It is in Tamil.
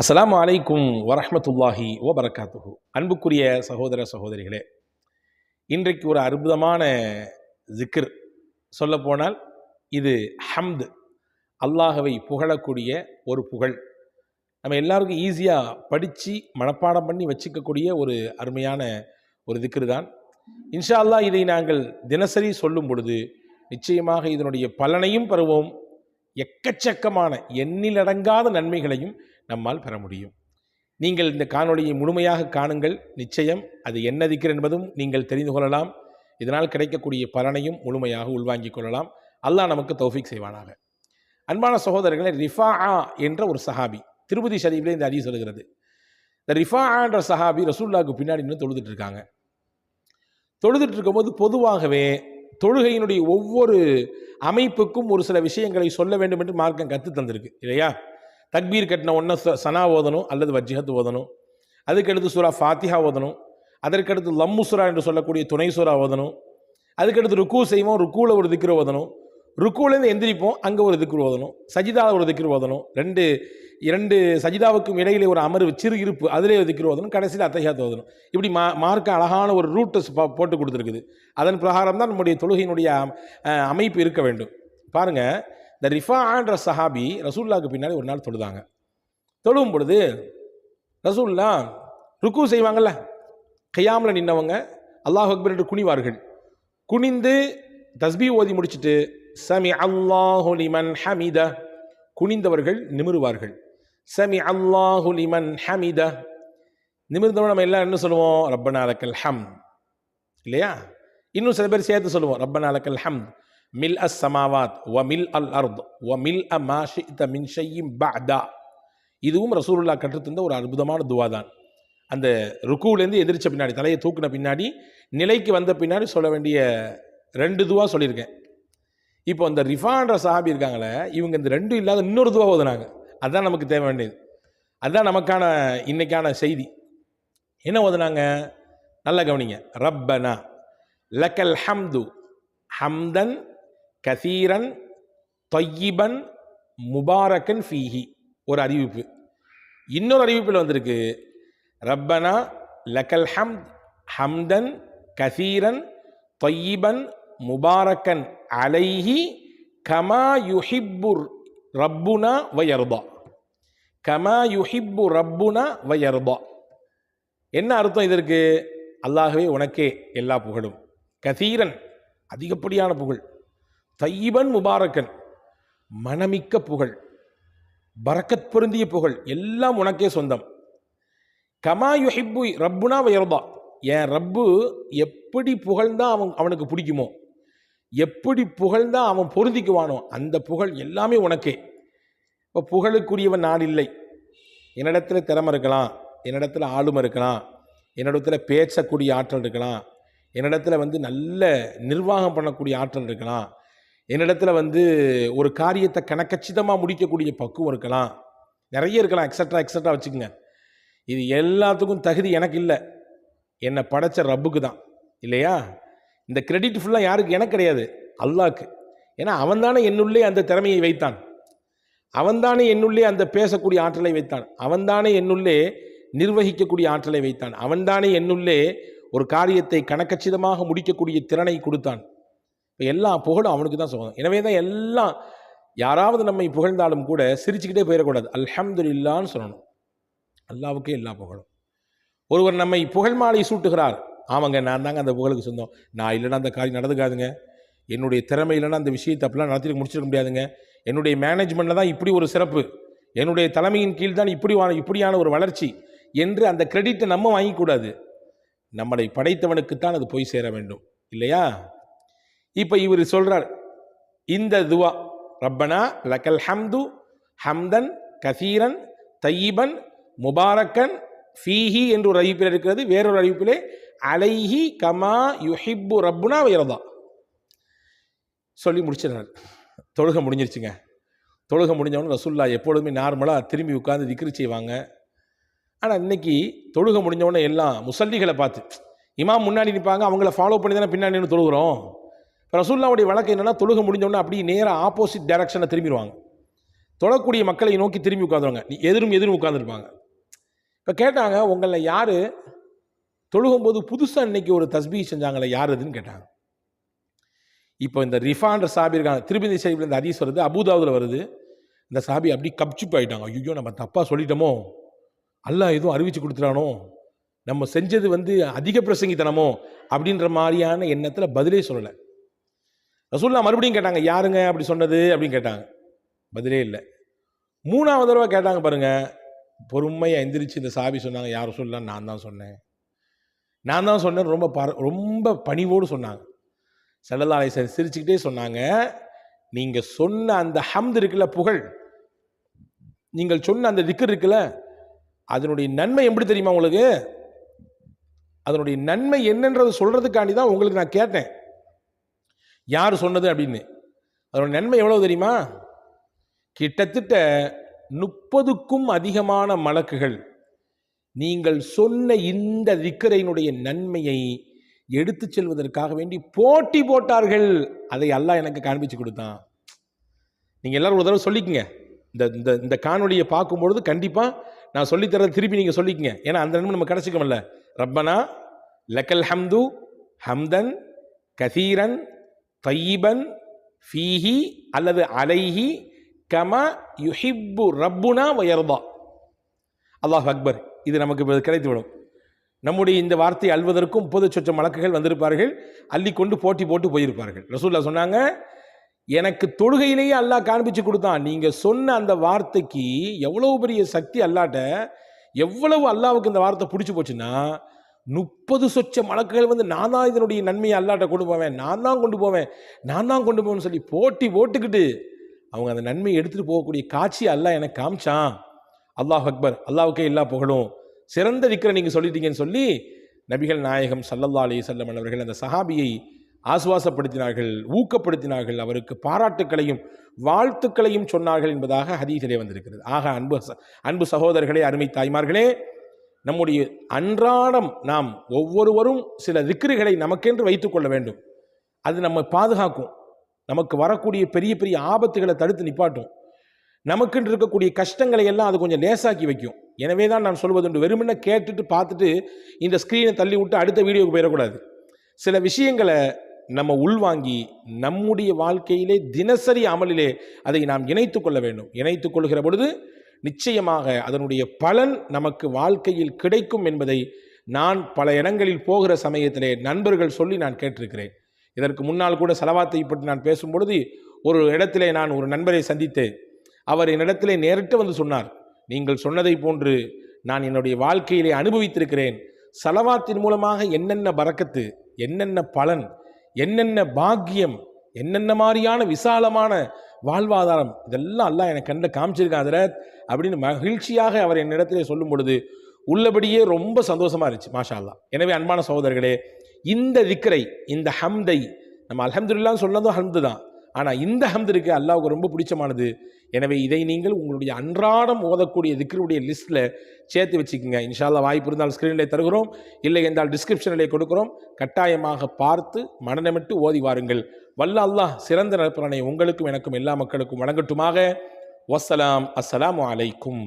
அஸ்லாம் அலைக்கும் ஓ வபரகாத்துஹு. அன்புக்குரிய சகோதர சகோதரிகளே இன்றைக்கு ஒரு அற்புதமான ஜிக்ர் சொல்லப்போனால் இது ஹம்து அல்லாஹவை புகழக்கூடிய ஒரு புகழ். நம்ம எல்லாருக்கும் ஈஸியாக படித்து மனப்பாடம் பண்ணி வச்சுக்கக்கூடிய ஒரு அருமையான ஒரு திக்ரு தான் இன்ஷா அல்லாஹ் இதை நாங்கள் தினசரி சொல்லும் பொழுது நிச்சயமாக இதனுடைய பலனையும் பெறுவோம். எக்கச்சக்கமான எண்ணிலடங்காத நன்மைகளையும் நம்மால் பெற முடியும். நீங்கள் இந்த காணொளியை முழுமையாக காணுங்கள். நிச்சயம் அது என்ன என்பதும் நீங்கள் தெரிந்து கொள்ளலாம். இதனால் கிடைக்கக்கூடிய பலனையும் முழுமையாக உள்வாங்கிக் கொள்ளலாம். அல்லாஹ் நமக்கு தௌஃபிக் செய்வானாக. அன்பான சகோதரர்களை ரிஃபா என்ற ஒரு சஹாபி திருப்பதி ஷரீஃபில் இந்த அறிவு சொல்கிறது இந்த ரிஃபா என்ற சஹாபி ரசூல்லாவுக்கு பின்னாடி நின்று தொழுதுட்டு இருக்காங்க தொழுதுட்டு இருக்கும்போது பொதுவாகவே தொழுகையினுடைய ஒவ்வொரு அமைப்புக்கும் ஒரு சில விஷயங்களை சொல்ல வேண்டும் என்று மார்க்கம் கற்று தந்திருக்கு இல்லையா? தக்பீர் கட்டின ஒன்று சனா ஓதணும் அல்லது வஜ்ஜிஹத் ஓதணும். அதுக்கடுத்து சூரா ஃபாத்திஹா ஓதணும். அதற்கடுத்து லம்மு சுரா என்று சொல்லக்கூடிய துணை சூரா ஓதணும். அதுக்கடுத்து ருக்கு செய்வோம் ருக்குவில் ஒரு திக்ரு ஓதணும். ருக்குலேருந்து எந்திரிப்போம் அங்கே ஒரு திக்ரு ஓதணும். சஜிதாவில் ஒரு திக்ரு ஓதணும். ரெண்டு இரண்டு சஜிதாவுக்கும் இடையிலே ஒரு அமர்வு சிறு இருப்பு அதிலே திக்ரு ஓதணும் கடைசியில் அத்தையாத்து ஓதணும். இப்படி மா மார்க்க அழகான ஒரு ரூட்டை போட்டு கொடுத்துருக்குது. அதன் பிரகாரம் தான் நம்முடைய தொழுகையினுடைய அமைப்பு இருக்க வேண்டும். பாருங்கள் இந்த ரிஃபான்ற சஹாபி ரசூல்லாவுக்கு பின்னாடி ஒரு நாள் தொழுதாங்க. தொழுவும் பொழுது ரசூல்லா ருக்கு செய்வாங்கல்ல கையாமில் நின்னவங்க அல்லாஹ் அக்பர் என்று குனிவார்கள். குனிந்து தஸ்பி ஓதி முடிச்சிட்டு சமி அல்லாஹுலிமன் ஹமித குனிந்தவர்கள் நிமிருவார்கள். சமி அல்லாஹுலிமன் ஹமித நிமிர்ந்தவங்க நம்ம எல்லாம் என்ன சொல்லுவோம்? ரப்பனா லக்கல் ஹம். இல்லையா? இன்னும் சில பேர் சேர்த்து சொல்லுவோம் ரப்பனா லக்கல் ஹம். மில் அஸ் சமாவாத் வ மில் அல் அர்த் வ மில் அ மாஷித்த மின் ஷையும் பஅதா. இதுவும் ரசூலுல்லா கற்றுத்தந்த ஒரு அற்புதமான துவா தான் அந்த ருக்குவிலேருந்து எதிரிச்ச பின்னாடி தலையை தூக்குன பின்னாடி நிலைக்கு வந்த பின்னாடி சொல்ல வேண்டிய ரெண்டு துவா சொல்லியிருக்கேன். இப்போ அந்த ரிஃபான்ற சாபி இருக்காங்களே இவங்க இந்த ரெண்டும் இல்லாத இன்னொரு துவா ஓதுனாங்க. அதுதான் நமக்கு தேவை வேண்டியது. அதுதான் நமக்கான இன்னைக்கான செய்தி. என்ன ஓதுனாங்க? நல்லா கவனிங்க. ரப்பனா லக்கல் ஹம்து ஹம்தன் கசீரன் தொய்யிபன் முபாரக்கன் ஃபீஹி. ஒரு அறிவிப்பு. இன்னொரு அறிவிப்பில் வந்திருக்கு. ரப்பனா லக்கல் ஹம் ஹம்தன் கசீரன் தொய்யிபன் முபாரக்கன் அலைஹி கமா யுஹிப்புர் ரப்புனா வயர்பா கமா யுஹிப்பு ரப்புனா வயர்பா என்ன அர்த்தம் இதற்கு? அல்லாகவே உனக்கே எல்லா புகழும். கசீரன் அதிகப்படியான புகழ். தையிபன் முபாரக்கன். மனமிக்க புகழ். பரக்கத் பொருந்திய புகழ். எல்லாம் உனக்கே சொந்தம். கமா யுஹிப்பு ரப்புனா வயர்பா என் ரப்பு எப்படி புகழ்ந்தா அவன் அவனுக்கு பிடிக்குமோ? எப்படி புகழ்ந்தா அவன் பொருந்திக்குவானோ? அந்த புகழ் எல்லாமே உனக்கே. இப்போ புகழுக்குரியவன் நான் இல்லை. என்னிடத்தில் திறமை இருக்கலாம். என்னிடத்தில் ஆளுமை இருக்கலாம். என்னிடத்தில் பேசக்கூடிய ஆற்றல் இருக்கலாம். என்னிடத்தில் வந்து நல்ல நிர்வாகம் பண்ணக்கூடிய ஆற்றல் இருக்கலாம். என்னிடத்துல வந்து ஒரு காரியத்தை கணக்கச்சிதமாக முடிக்கக்கூடிய பக்குவம் இருக்கலாம். நிறைய இருக்கலாம் எக்ஸட்ரா எக்ஸட்ரா வச்சுக்கோங்க. இது எல்லாத்துக்கும் தகுதி எனக்கு இல்லை. என்னை படைச்ச ரப்புக்கு தான். இல்லையா? இந்த கிரெடிட் ஃபுல்லாக யாருக்கு? எனக்கு கிடையாது. அல்லாக்கு. ஏன்னா அவன் தானே என்னுள்ளே அந்த திறமையை வைத்தான். அவன் தானே என்னுள்ளே அந்த பேசக்கூடிய ஆற்றலை வைத்தான். அவன் தானே என்னுள்ளே நிர்வகிக்கக்கூடிய ஆற்றலை வைத்தான். அவன்தானே என்னுள்ளே ஒரு காரியத்தை கணக்கச்சிதமாக முடிக்கக்கூடிய திறனை கொடுத்தான். இப்போ எல்லா புகழும் அவனுக்கு தான் சொந்தம் எனவே தான் எல்லாம் யாராவது நம்மை புகழ்ந்தாலும் கூட சிரிச்சுக்கிட்டே போயிடக்கூடாது. அல்ஹம்துலில்லான்னு சொல்லணும். அல்லாவுக்கே எல்லா புகழும். ஒருவர் நம்மை புகழ் மாலை சூட்டுகிறார். ஆமாங்க நான் தாங்க அந்த புகழுக்கு சொந்தம். நான் இல்லைன்னா அந்த காரியம் நடந்துக்காதுங்க. என்னுடைய திறமை இல்லைன்னா அந்த விஷயத்தை அப்படிலாம் நடத்திட்டு முடிச்சிருக்க முடியாதுங்க. என்னுடைய மேனேஜ்மெண்ட்டில் தான் இப்படி ஒரு சிறப்பு. என்னுடைய தலைமையின் கீழ் தான் இப்படி வா- இப்படியான ஒரு வளர்ச்சி என்று அந்த கிரெடிட்டை நம்ம வாங்கிக்கூடாது. நம்மளை படைத்தவனுக்குத்தான் அது போய் சேர வேண்டும். இல்லையா? இப்போ இவர் சொல்றார் இந்த துவா ரப்பனா லக்கல் ஹம்து ஹம்தன் கசீரன் தையீபன் முபாரக்கன் ஃபீஹி என்று ஒரு அறிவிப்பில் இருக்கிறது. வேறொரு அறிவிப்பிலே அலைஹி கமா யுஹிப்பு ரப்புனா வைரதா சொல்லி முடிச்சிடுறாரு. தொழுக முடிஞ்சிருச்சுங்க. தொழுக முடிஞ்சவொடனே ரசுல்லா எப்பொழுதுமே நார்மலாக திரும்பி உட்காந்து திக்ரி செய்வாங்க. ஆனால் இன்னைக்கு தொழுக முடிஞ்சவொடனே எல்லாம் முசல்லிகளை பார்த்து இமாம் முன்னாடி நிற்பாங்க அவங்கள ஃபாலோ பண்ணி தானே பின்னாடி நின்று தொழுகிறோம். இப்போ ரசூல்லாவுடைய வழக்கு என்னென்னா தொழுக முடிஞ்சவொடனே அப்படியே நேராக ஆப்போசிட் டைரக்ஷனை திரும்பிடுவாங்க. தொழக்கூடிய மக்களை நோக்கி திரும்பி உட்காந்துருவாங்க நீ எதிரும் எதிரும் உட்காந்துருப்பாங்க இப்போ கேட்டாங்க உங்களில் யார்? தொழுகும்போது புதுசாக இன்னைக்கு ஒரு தஸ்பி செஞ்சாங்களே யார் அதுன்னு கேட்டாங்க. இப்போ இந்த ரிஃபான்ற சாபி இருக்காங்க. திருப்பதி ஷரீஃபில் இந்த அதீஸ் வருது அபுதாவில் வருது. இந்த சாபி அப்படி கப்சிப் ஆகிட்டாங்க ஐயோ நம்ம தப்பாக சொல்லிட்டோமோ? அல்லாஹ் எதுவும் அறிவிச்சு கொடுத்துட்டானோ? நம்ம செஞ்சது வந்து அதிக பிரசங்கித்தனமோ? அப்படின்ற மாதிரியான எண்ணத்தில் பதிலே சொல்லலை. ரசூல்லா மறுபடியும் கேட்டாங்க யாருங்க? அப்படி சொன்னது அப்படின்னு கேட்டாங்க. பதிலே இல்லை. மூணாவது தடவை கேட்டாங்க பாருங்க பொறுமையாக எந்திரிச்சு இந்த சாபி சொன்னாங்க. யார் சொல்லலாம் நான் தான் சொன்னேன். நான் தான் சொன்னேன் ரொம்ப பர ரொம்ப பணிவோடு சொன்னாங்க. செல்லல்லா அலிசன் சிரிச்சுக்கிட்டே சொன்னாங்க நீங்கள் சொன்ன அந்த ஹம்து இருக்குல்ல புகழ். நீங்கள் சொன்ன அந்த திக்கர் இருக்குல்ல அதனுடைய நன்மை எப்படி தெரியுமா உங்களுக்கு? அதனுடைய நன்மை என்னன்றதை சொல்கிறதுக்காண்டி தான் உங்களுக்கு நான் கேட்டேன். யார் சொன்னது அப்படின்னு? அதோட நன்மை எவ்வளவு தெரியுமா? கிட்டத்தட்ட முப்பதுக்கும் அதிகமான மலக்குகள் நீங்கள் சொன்ன இந்த திக்கரையினுடைய நன்மையை எடுத்துச் செல்வதற்காக வேண்டி போட்டி போட்டார்கள். அதை எல்லாம் எனக்கு காண்பிச்சு கொடுத்தான். நீங்கள் எல்லாரும் ஒரு தடவை சொல்லிக்கங்க. இந்த இந்த இந்த காணொலியை பார்க்கும்பொழுது கண்டிப்பாக நான் சொல்லித்தரதை திருப்பி நீங்கள் சொல்லிக்கங்க. ஏன்னா அந்த நன்மை நம்ம கிடச்சிக்கோம்ல ரப்பனா லக்கல் ஹம்து ஹம்தன் கசீரன் தையீபன் ஃபீஹி அல்லது அலைஹி கம யுஹிப்பு ரப்புனா வயர்தா. அல்லாஹ் அக்பர் இது நமக்கு கிடைத்துவிடும். நம்முடைய இந்த வார்த்தை அல்வதற்கும் முப்பது சொச்ச வழக்குகள் வந்திருப்பார்கள் அள்ளி கொண்டு போட்டி போட்டு போயிருப்பார்கள். ரசூல்லா சொன்னாங்க எனக்கு தொழுகையிலேயே அல்லாஹ் காண்பிச்சு கொடுத்தான். நீங்கள் சொன்ன அந்த வார்த்தைக்கு எவ்வளவு பெரிய சக்தி அல்லாட்ட எவ்வளவு அல்லாவுக்கு இந்த வார்த்தை பிடிச்சி போச்சுன்னா முப்பது சொச்ச மலக்குகள் வந்து நான் தான் இதனுடைய நன்மையை அல்லாட்ட கொண்டு போவேன். நான் தான் கொண்டு போவேன். நான் தான் கொண்டு போவேன்னு சொல்லி போட்டி போட்டுக்கிட்டு அவங்க அந்த நன்மையை எடுத்துகிட்டு போகக்கூடிய காட்சி அல்லாஹ் எனக்கு காமிச்சான். அல்லாஹ் அக்பர். அல்லாவுக்கே எல்லா புகழும். சிறந்த திக்கரை நீங்கள் சொல்லிட்டீங்கன்னு சொல்லி நபிகள் நாயகம் சல்லல்லா அலி செல்லம் அவர்கள் அந்த சஹாபியை ஆசுவாசப்படுத்தினார்கள் ஊக்கப்படுத்தினார்கள். அவருக்கு பாராட்டுக்களையும் வாழ்த்துக்களையும் சொன்னார்கள் என்பதாக ஹதீஸிலே வந்திருக்கிறது. ஆக அன்பு அன்பு சகோதரர்களே அருமை தாய்மார்களே நம்முடைய அன்றாடம் நாம் ஒவ்வொருவரும் சில திக்ருகளை நமக்கென்று வைத்துக்கொள்ள வேண்டும். அது நம்ம பாதுகாக்கும். நமக்கு வரக்கூடிய பெரிய பெரிய ஆபத்துகளை தடுத்து நிப்பாட்டும். நமக்குன்னு இருக்கக்கூடிய கஷ்டங்களை எல்லாம் அது கொஞ்சம் லேசாக்கி வைக்கும். எனவே தான் நான் சொல்வதுண்டு வெறுமனே கேட்டுட்டு பார்த்துட்டு இந்த ஸ்க்ரீனை தள்ளி விட்டு அடுத்த வீடியோவுக்கு போயிடக்கூடாது. சில விஷயங்களை நம்ம உள்வாங்கி நம்முடைய வாழ்க்கையிலே தினசரி அமலிலே அதை நாம் இணைத்து கொள்ள வேண்டும். இணைத்து கொள்கிற பொழுது நிச்சயமாக அதனுடைய பலன் நமக்கு வாழ்க்கையில் கிடைக்கும் என்பதை நான் பல இடங்களில் போகிற சமயத்திலே நண்பர்கள் சொல்லி நான் கேட்டிருக்கிறேன். இதற்கு முன்னால் கூட செலவாத்தை பற்றி நான் பேசும் பொழுது ஒரு இடத்திலே நான் ஒரு நண்பரை சந்தித்தேன். அவர் என்னிடத்திலே நேரிட்டு வந்து சொன்னார் நீங்கள் சொன்னதை போன்று நான் என்னுடைய வாழ்க்கையிலே அனுபவித்திருக்கிறேன். செலவாத்தின் மூலமாக என்னென்ன பறக்கத்து என்னென்ன பலன் என்னென்ன பாக்கியம் என்னென்ன மாதிரியான விசாலமான வாழ்வாதாரம்? இதெல்லாம் அல்லாஹ் எனக்கு கண்ட காமிச்சிருக்காதர அப்படின்னு மகிழ்ச்சியாக அவர் என்னிடத்திலே சொல்லும் பொழுது உள்ளபடியே ரொம்ப சந்தோஷமாக இருந்துச்சு மாஷா அல்லா எனவே அன்பான சகோதரர்களே இந்த திக்ரை இந்த ஹம்தை நம்ம அலமதுல்லான்னு சொன்னதும் ஹம்து தான் ஆனால் இந்த ஹம்து இருக்கு அல்லாவுக்கு ரொம்ப பிடிச்சமானது. எனவே இதை நீங்கள் உங்களுடைய அன்றாடம் ஓதக்கூடிய திக்ருடைய லிஸ்ட்டில் சேர்த்து வச்சுக்கோங்க. இன்ஷால்லா வாய்ப்பு இருந்தால் ஸ்க்ரீனில் தருகிறோம். இல்லை என்றால் டிஸ்கிரிப்ஷனிலே கொடுக்குறோம். கட்டாயமாக பார்த்து மனநமிட்டு ஓதி வாருங்கள். வல்ல அல்லாஹ் சிறந்த நற்பலனை உங்களுக்கும் எனக்கும் எல்லா மக்களுக்கும் வழங்கட்டுமாக. வசலாம் அஸ்ஸலாம் அலைக்கும்.